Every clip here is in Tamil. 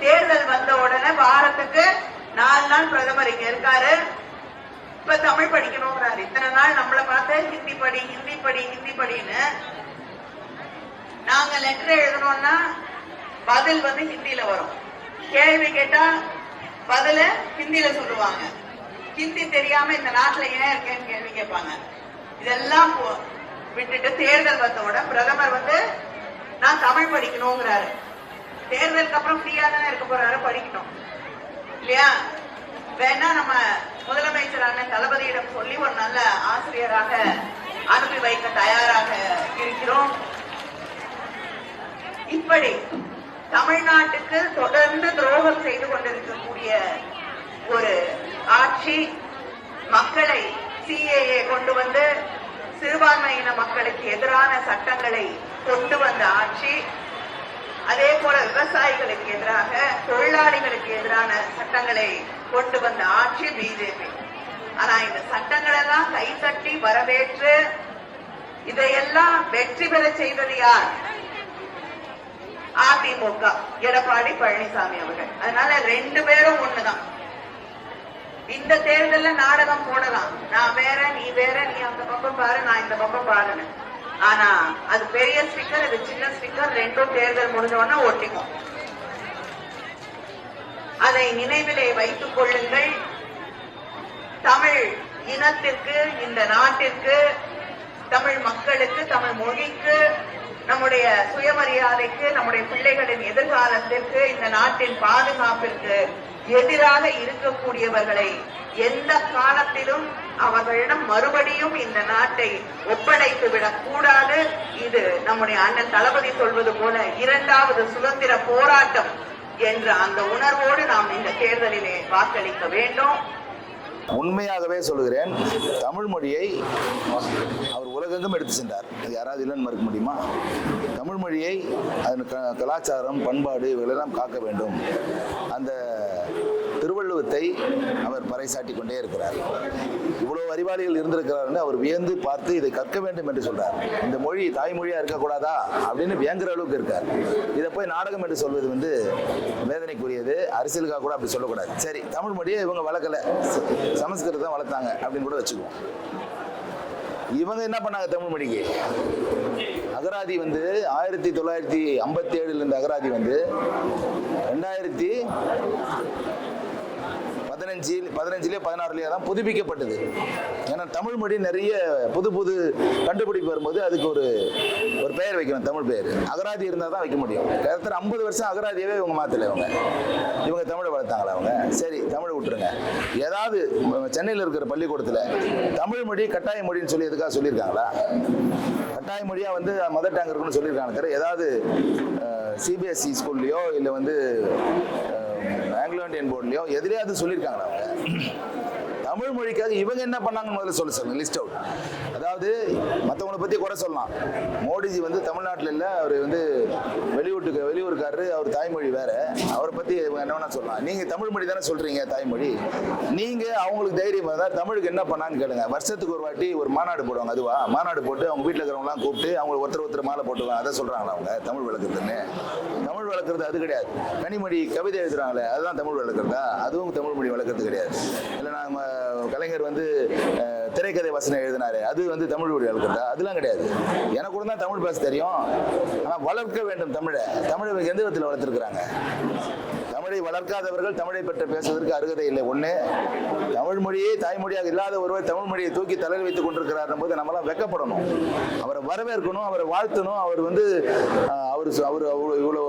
தேர்தல் வந்த உடனே வாரத்துக்கு நாலு நாள் பிரதமர் இங்க இருக்காரு. இப்ப தமிழ் படிக்கணுங்கிறாரு இத்தனை நாள் நம்மளை பார்த்து ஹிந்தி படி ஹிந்தி படி ஹிந்தி படின்னு நாங்க லெட்டர் எழுதணும்னா பதில் வந்து ஹிந்தில வரும். கேள்வி கேட்டா பதில ஹிந்தில சொல்லுவாங்க. ஹிந்தி தெரியாம இந்த நாட்டுல ஏன் இருக்கேன்னு கேள்வி கேட்பாங்க. இதெல்லாம் போ- விட்டுட்டு தேர்தல் வந்தவுடன் பிரதமர் வந்து நான் தமிழ் படிக்கணுங்கிறாரு தேர்தலுக்கு அப்புறம் ஃப்ரீயா தானே இருக்க போறாரு படிக்கணும் இல்லையா? வேணா நம்ம முதலமைச்சரான தளபதியிடம் சொல்லி ஒரு நல்ல ஆசிரியராக அனுப்பி வைக்க தயாராக இருக்கிறோம். இப்படி தமிழ்நாட்டுக்கு தொடர்ந்து துரோகம் செய்து கொண்டிருக்கக்கூடிய ஒரு ஆட்சி மக்களை சிஏஏ கொண்டு வந்து சிறுபான்மையின மக்களுக்கு எதிரான சட்டங்களை கொண்டு வந்த ஆட்சி. அதே போல விவசாயிகளுக்கு எதிராக தொழிலாளிகளுக்கு எதிரான சட்டங்களை கொண்டு வந்த ஆட்சி பிஜேபி. ஆனா இந்த சட்டங்கள் எல்லாம் கைத்தட்டி வரவேற்று இதையெல்லாம் வெற்றி பெற செய்தது யார்? அதிமுக. எடப்பாடி பழனிசாமி அவர்கள். அதனால ரெண்டு பேரும் ஒண்ணுதான். இந்த தேர்தல்ல நாடகம் போடலாம். நான் வேற நீ வேற நீ அந்த பக்கம் பாரு நான் இந்த பக்கம் பாருன்னு. ஆனா அது பெரிய ஸ்டிக்கர் இது சின்ன ஸ்டிக்கர் ரெண்டும் தேர்தல் முடிஞ்ச உடனே ஒட்டிக்கும். அதை நினைவிலே வைத்துக் கொள்ளுங்கள். தமிழ் இனத்திற்கு இந்த நாட்டிற்கு தமிழ் மக்களுக்கு தமிழ் மொழிக்கு நம்முடைய சுயமரியாதைக்கு நம்முடைய பிள்ளைகளின் எதிர்காலத்திற்கு இந்த நாட்டின் பாதுகாப்பிற்கு எதிராக இருக்கக்கூடியவர்களை எந்த காலத்திலும் அவர்களிடம் மறுபடியும் இந்த நாட்டை ஒப்படைத்து விடக் கூடாது இது நம்முடைய அண்ணன் தளபதி சொல்வது போல இரண்டாவது சுதந்திர போராட்டம் என்ற அந்த உணர்வோடு நாம் இந்த தேர்தலிலே வாக்களிக்க வேண்டும். உண்மையாகவே சொல்லுகிறேன் தமிழ் மொழியை அவர் உலகெங்கும் எடுத்து சென்றார். அது யாராவது இல்லைன்னு மறுக்க முடியுமா? தமிழ் மொழியை அதன் க கலாச்சாரம் பண்பாடு இவைகளெல்லாம் காக்க வேண்டும். அந்த திருவள்ளுவத்தை அவர் பறைசாட்டி கொண்டே இருக்கிறார். இவ்வளவு அறிவாளிகள் இருந்திருக்கிறார்னு அவர் வியந்து பார்த்து இதை கற்க வேண்டும் என்று சொல்றார். இந்த மொழி தாய்மொழியா இருக்கக்கூடாதா? அப்படின்னு வியங்குற அளவுக்கு இருக்கார். இதை போய் நாடகம் என்று சொல்வது வந்து வேதனைக்குரியது. அரசியலுக்காக கூட அப்படி சொல்லக்கூடாது. சரி தமிழ் மொழியை இவங்க வளர்க்கல. சமஸ்கிருதம் வளர்த்தாங்க அப்படின்னு கூட வச்சுக்குவோம். இவங்க என்ன பண்ணாங்க தமிழ் மொழிக்கு? அகராதி வந்து ஆயிரத்தி தொள்ளாயிரத்தி ஐம்பத்தி ஏழுல இருந்த அகராதி வந்து ரெண்டாயிரத்தி பதினஞ்சு பதினஞ்சுலேயே பதினாறுலேயே தான் புதுப்பிக்கப்பட்டது. ஏன்னா தமிழ் மொழி நிறைய புது புது கண்டுபிடிப்பு வரும்போது அதுக்கு ஒரு ஒரு பெயர் வைக்கணும் தமிழ் பெயர். அகராதி இருந்தால் தான் வைக்க முடியும். கிட்டத்தட்ட ஐம்பது வருஷம் அகராதியவே இவங்க மாற்றலை இவங்க இவங்க தமிழை வளர்த்தாங்களா அவங்க? சரி தமிழை விட்டுருங்க. ஏதாவது சென்னையில் இருக்கிற பள்ளிக்கூடத்தில் தமிழ் மொழி கட்டாய மொழின்னு சொல்லி எதுக்காக சொல்லியிருக்காங்களா? கட்டாய மொழியாக வந்து மதர் டேங் இருக்குன்னு சொல்லியிருக்காங்க தவிர ஏதாவது சிபிஎஸ்சி ஸ்கூல்லையோ இல்லை வந்து ஆங்கிலோ இந்தியன் போர்ட்லையோ அது சொல்லியிருக்காங்க அவங்க. தமிழ் மொழிக்காக இவங்க என்ன பண்ணாங்கன்னு முதல்ல சொல்ல சொல்லுங்க லிஸ்ட் அவுட் அதாவது மற்றவங்களை பற்றி குறை சொல்லலாம். மோடிஜி வந்து தமிழ்நாட்டில் இல்லை அவர் வந்து வெளியூட்டுக்கு வெளியூருக்காரரு அவர் தாய்மொழி வேற. அவரை பற்றி என்ன வேணா சொல்லலாம். நீங்கள் தமிழ் மொழி தானே சொல்கிறீங்க தாய்மொழி. நீங்கள் அவங்களுக்கு தைரியம் இருந்தால் தமிழுக்கு என்ன பண்ணான்னு கேளுங்க. வருஷத்துக்கு ஒரு வாட்டி ஒரு மாநாடு போடுவாங்க அதுவா? மாநாடு போட்டு அவங்க வீட்டில் இருக்கிறவங்களாம் கூப்பிட்டு அவங்க ஒருத்தர் ஒருத்தர் மாலை போட்டுவாங்க அதை சொல்கிறாங்களா அவங்க? தமிழ் வளர்க்குறதுன்னு தமிழ் வளர்க்குறது அது கிடையாது. கனிமொழி கவிதை எழுதுறாங்களே அதுதான் தமிழ் வளர்க்குறதா அதுவும் தமிழ் மொழி வளர்க்குறது கிடையாது. இல்லை நம்ம கலைஞர் வந்து திரைக்கதை வசனம் எழுதினாரு. அது வந்து தமிழ் மொழி வளர்க்குறதா அதெல்லாம் கிடையாது. எனக்கு கூட தான் தமிழ் பேச தெரியும். ஆனால் வளர்க்க வேண்டும் தமிழை. தமிழை எந்த விதத்தில் வளர்த்துருக்குறாங்க? தமிழை வளர்க்காதவர்கள் தமிழை பற்றி பேசுவதற்கு அருகதை இல்லை. ஒன்று தமிழ் மொழியே தாய்மொழியாக இல்லாத ஒருவர் தமிழ் மொழியை தூக்கி தலையில் வைத்துக் கொண்டிருக்கிறார் போது நம்மளாம் வெக்கப்படணும். அவரை வரவேற்கணும் அவரை வாழ்த்தணும். அவர் வந்து அவர் அவர் இவ்வளோ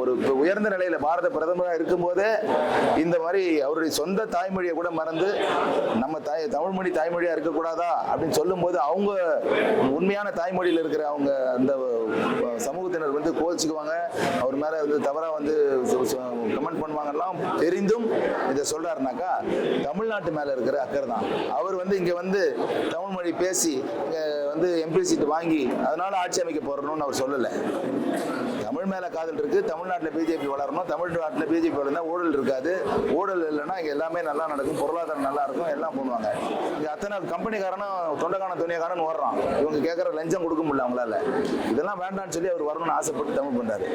ஒரு உயர்ந்த நிலையில் பாரத பிரதமராக இருக்கும்போதே இந்த மாதிரி அவருடைய சொந்த தாய்மொழியை கூட மறந்து நம்ம தாய் தமிழ் மொழி இருக்கக்கூடாதா அப்படின்னு சொல்லும்போது அவங்க உண்மையான தாய்மொழியில் இருக்கிற அவங்க அந்த சமூகத்தினர் வந்து கோச்சிக்குவாங்க அவர் மேலே வந்து தவறாக வந்து கமெண்ட் பண்ணுவாங்கலாம் தெரிந்தும் இதை சொல்கிறாருனாக்கா தமிழ்நாட்டு மேலே இருக்கிற அக்கறை தான். அவர் வந்து இங்கே வந்து தமிழ் மொழி பேசி இங்கே வந்து எம்பி சீட்டு வாங்கி அதனால ஆட்சி அமைக்க போறணும்னு அவர் சொல்லலை. தமிழ் மேல காதல் இருக்கு தமிழ்நாட்டில் பிஜேபி வளரணும் தமிழ்நாட்டில் பிஜேபி வளர்ந்தா ஊழல் இருக்காது. ஊழல் இல்லைன்னா இங்கே எல்லாமே நல்லா நடக்கும் பொருளாதாரம் நல்லா இருக்கும் எல்லாம் பண்ணுவாங்க. இங்கே அத்தனை கம்பெனிக்காரனும் தொண்டைக்கான துணியக்காரன் ஓடுறான். இவங்க கேட்குற லஞ்சம் கொடுக்க முடியல அவங்களால. இதெல்லாம் வேண்டாம்னு சொல்லி அவர் வரணும்னு ஆசைப்பட்டு தமிழ் பண்றாரு.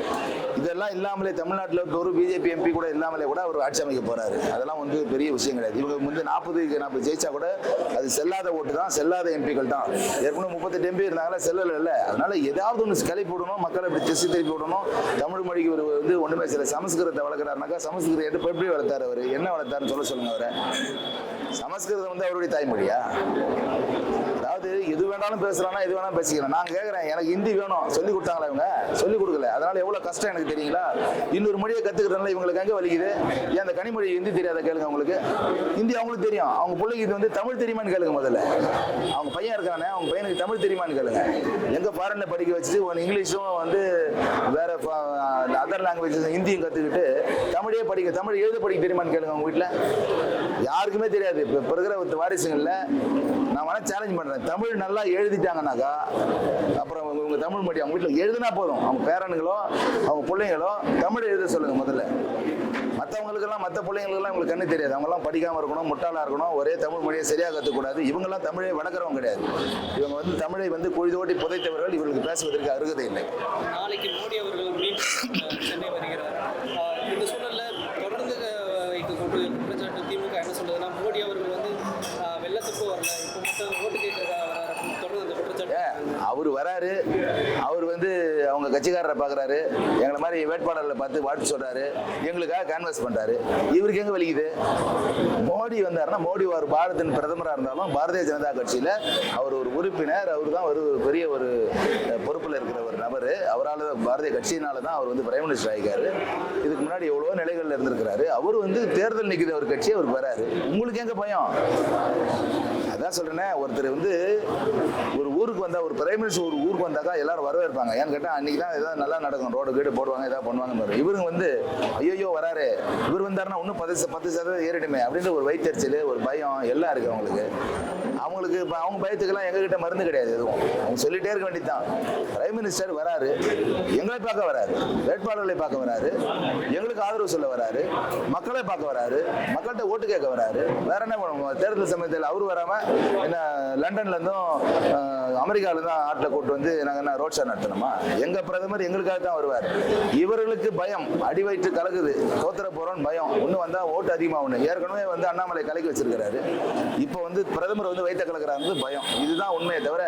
இதெல்லாம் இல்லாமலே தமிழ்நாட்டில் ஒரு பிஜேபி எம்பி கூட இல்லாமலே கூட அவர் ஆட்சி அமைக்க போறாரு. அதெல்லாம் வந்து பெரிய விஷயம் கிடையாது. இவங்க வந்து நாற்பதுக்கு நாற்பது ஜெயிச்சா கூட அது செல்லாத ஓட்டு தான் செல்லாத எம்பிக்கள் தான். ஏற்கனவே முப்பத்தெட்டு எம்பி இருந்தாங்களா செல்லல இல்லை. அதனால ஏதாவது ஒன்று கிளப்பி போடணும் மக்களை இப்படி திசை திருப்பி சொல்லணும் தமிழ் மொழிக்கு ஒரு வந்து ஒண்ணுமே சில சமஸ்கிருதத்தை வளர்க்குறாருனாக்கா சமஸ்கிருதம் எப்படி வளர்த்தாரு அவர்? என்ன வளர்த்தாருன்னு சொல்ல சொல்லுங்க அவரை. சமஸ்கிருதம் வந்து அவருடைய தாய்மொழியா? அதாவது எது வேணாலும் பேசுறானா எது வேணாலும் பேசிக்கிறேன் நான் கேட்குறேன் எனக்கு ஹிந்தி வேணும். சொல்லி கொடுத்தாங்களா இவங்க? சொல்லி கொடுக்கல. அதனால எவ்வளவு கஷ்டம் எனக்கு தெரியுங்களா? இன்னொரு மொழியை கத்துக்கிறதுனால இவங்களுக்கு எங்கே வலிக்குது? ஏன் அந்த கனிமொழி ஹிந்தி தெரியாத கேளுங்க அவங்களுக்கு. ஹிந்தி அவங்களுக்கு தெரியும். அவங்க பிள்ளைக்கு இது வந்து தமிழ் தெரியுமான்னு கேளுங்க முதல்ல. அவங்க பையன் இருக்கானே அவங்க பையனுக்கு தமிழ் தெரியுமான்னு கேளுங்க. எங்க ஃபாரின்ல படிக்க வச்சுட்டு ஒன் இங்கிலீஷும் வந்து வேற அதர் லாங்குவேஜஸ் ஹிந்தியும் கத்துக்கிட்டு தமிழே படிக்க தமிழ் எழுத படிக்க தெரியுமான்னு கேளுங்க அவங்க வீட்டில் யாருக்குமே தெரியாது. இப்போ இப்போ இருக்கிற ஒரு வாரிசுங்களில் நான் வேணால் சேலஞ்ச் பண்ணுறேன் தமிழ் நல்லா எழுதிட்டாங்கனாக்கா அப்புறம் இவங்க- தமிழ் மொழி அவங்க வீட்டில் எழுதுனா போதும். அவங்க பேரனுங்களோ அவங்க பிள்ளைங்களோ தமிழ் எழுத சொல்லுங்கள் முதல்ல. மற்றவங்களுக்கெல்லாம் மற்ற பிள்ளைங்களுக்கெல்லாம் உங்களுக்கு கண்ணு தெரியாது. அவங்கெல்லாம் படிக்காமல் இருக்கணும் முட்டாளாக இருக்கணும் ஒரே தமிழ் மொழியை சரியாக கற்றுக்கூடாது இவங்கெல்லாம் தமிழை வளர்க்குறவங்க கிடையாது. இவங்க வந்து தமிழை வந்து பொழுதோட்டி புதைத்தவர்கள். இவர்களுக்கு பேசுவதற்கு அருகதை இல்லை. நாளைக்கு மோடி அவர்கள் சென்னை வருகிறார் அஹ், இந்த சூழல்ல தொடர்ந்து அஹ், வைக்கக்கூடிய குற்றச்சாட்டு திமுக என்ன சொல்றதுன்னா மோடி அவர்கள் வந்து அஹ், வெள்ளத்துக்கு வரல இப்போ மட்டும் ஓட்டு கேட்கறதா வராரு அப்படின்னு தொடர்ந்து அந்த குற்றச்சாட்டு அவர் வராரு அவர் வந்து அவங்க கட்சிக்காரரை பார்க்குறாரு எங்களை மாதிரி வேட்பாளர்களை பார்த்து வாழ்த்து சொல்றாரு எங்களுக்காக கேன்வாஸ் பண்றாரு. இவருக்கு எங்க வலிக்குது? மோடி வந்தாருன்னா மோடி ஒரு பாரதின் பிரதமராக இருந்தாலும் பாரதிய ஜனதா கட்சியில அவர் ஒரு உறுப்பினர் அவர் தான் ஒரு பெரிய ஒரு பொறுப்பில் பொறுப்புல இருக்கிற நபர் அவரால் பாரதிய கட்சியினால தான் அவர் வந்து பிரைம் மினிஸ்டர் ஆகிக்காரு இதுக்கு முன்னாடி எவ்வளவோ நிலைகளில் இருந்திருக்கிறாரு. அவர் வந்து தேர்தல் நிற்கிற ஒரு கட்சி அவர் வராரு. உங்களுக்கு எங்க பயம்? அதான் சொல்றேனே ஒருத்தர் வந்து ஒரு ஊருக்கு வந்தா ஒரு பிரைம் மினிஸ்டர் ஒரு ஊருக்கு வந்தாக்கா எல்லாரும் வரவேற்பாங்க. ஏன்னு கேட்டால் அன்னைக்கு தான் ஏதாவது நல்லா நடக்கும். ரோடு கீடு போடுவாங்க ஏதாவது பண்ணுவாங்க பாரு. இவருங்க வந்து ஐயோ வராரு. இவர் வந்தாருன்னா இன்னும் பத்து பத்து சதவீதம் ஏறிடுமே அப்படின்ற ஒரு வயிற்றுச்சல் ஒரு பயம் எல்லாம் இருக்கு அவங்களுக்கு. அவங்களுக்கு இப்போ அவங்க பயத்துக்கெல்லாம் எங்ககிட்ட மருந்து கிடையாது எதுவும். அவங்க சொல்லிட்டே இருக்க வேண்டியதுதான். பிரைம் மினிஸ்டர் வராரு எங்களை பார்க்க வராரு வேட்பாளர்களை பார்க்க வராரு எங்களுக்கு ஆதரவு சொல்ல வராரு மக்களை பார்க்க வராரு மக்கள்கிட்ட ஓட்டு கேட்க வராரு. வேற என்ன பண்ணுவோம் தேர்தல் சமயத்தில் அவரு வராம என்ன லண்டன்ல இருந்தும் அமெரிக்கால இருந்தும் ஆட்டில் கூட்டு வந்து நாங்க என்ன ரோட் ஷோ நடத்தணுமா? எங்க பிரதமர் எங்களுக்காக தான் வருவார். இவர்களுக்கு பயம். அடி வயிற்று கலக்குது. தோத்துற போறோம்னு பயம். ஒண்ணு வந்தா ஓட்டு அதிகமாகணும் ஏற்கனவே வந்து அண்ணாமலை கலக்கி வச்சிருக்கிறாரு. இப்போ வந்து பிரதமர் வந்து வைத்த கலக்கிறாங்க பயம். இதுதான் உண்மையை தவிர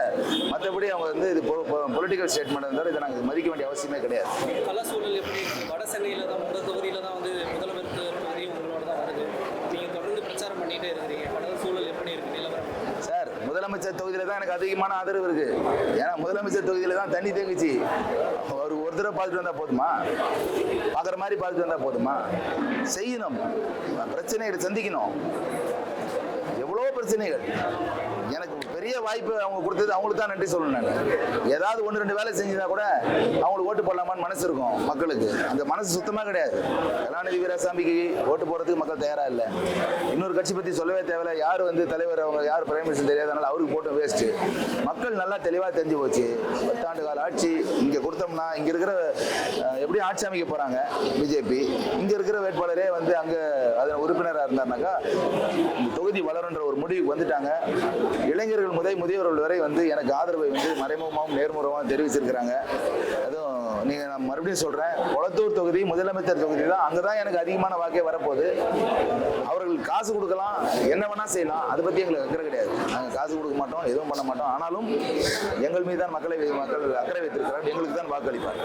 மற்றபடி அவங்க வந்து இது பொலிட்டிக்கல் ஸ்டேட்மெண்ட் தவிர இதை நாங்கள் மதிக்க வேண்டிய அவசியமே கிடையாது. கள சூழல் எப்படி வட சென்னையில தான் உங்க தொகுதியில தான் வந்து முதல்வர் தொகுதி உங்களோட தான் வருது. நீங்க தொடர்ந்து பிரச்சாரம் பண்ணிட்டே இருக்கிறீங்க. கள சூழல் எப்படி இருக்கு நிலவரம்? சார் முதலமைச்சர் தொகுதியில தான் எனக்கு அதிகமான ஆதரவு இருக்கு. ஏன்னா முதலமைச்சர் தொகுதியில தான் தண்ணி தேங்குச்சு. ஒரு ஒரு தடவை பார்த்துட்டு வந்தா போதுமா? பார்க்குற மாதிரி பார்த்துட்டு வந்தா போதுமா? செய்யணும். பிரச்சனைகளை சந்திக்கணும். எவ்வளோ பிரச்சனைகள். எனக்கு பெரிய வாய்ப்பு அவங்க கொடுத்தது அவங்களுக்கு தான் நன்றி சொல்லணும் நான். ஏதாவது ஒன்று ரெண்டு வேலை செஞ்சுனா கூட அவங்களுக்கு ஓட்டு போடலாமான்னு மனசு இருக்கும் மக்களுக்கு. அந்த மனசு சுத்தமாக கிடையாது. கலாநிதி வீராசாமிக்கு ஓட்டு போடுறதுக்கு மக்கள் தயாராக இல்லை. இன்னொரு கட்சி பற்றி சொல்லவே தேவையில்ல. யார் வந்து தலைவர் அவங்க யார் பிரைம் மினிஸ்டர் தெரியாதனால அவருக்கு போட்டோம் வேஸ்ட்டு மக்கள் நல்லா தெளிவாக தெரிஞ்சு போச்சு. பத்தாண்டு கால ஆட்சி இங்கே கொடுத்தோம்னா இங்கே இருக்கிற எப்படி ஆட்சி அமைக்க போகிறாங்க பிஜேபி இங்கே இருக்கிற வேட்பாளரே வந்து அங்கே அதில் உறுப்பினராக இருந்தாருனாக்கா இந்த தொகுதி வளருன்ற ஒரு முடிவுக்கு வந்துட்டாங்க. இளைஞர்கள் முதல் முதியவர்கள் வரை வந்து எனக்கு ஆதரவை வந்து மறைமுகமாகவும் நேர்முகமாகவும் தெரிவிச்சிருக்கிறாங்க. அதுவும் நீங்கள் நான் மறுபடியும் சொல்கிறேன் கொளத்தூர் தொகுதி முதலமைச்சர் தொகுதி தான் அங்கே தான் எனக்கு அதிகமான வாக்கே வரப்போகுது. அவர்கள் காசு கொடுக்கலாம் என்ன வேணால் செய்யலாம். அதை பற்றி எங்களுக்கு அக்கறை கிடையாது. நாங்கள் காசு கொடுக்க மாட்டோம் எதுவும் பண்ண மாட்டோம். ஆனாலும் எங்கள் மீது தான் மக்களை மக்கள் அக்கறை வைத்திருக்கிறார் எங்களுக்கு தான் வாக்களிப்பார்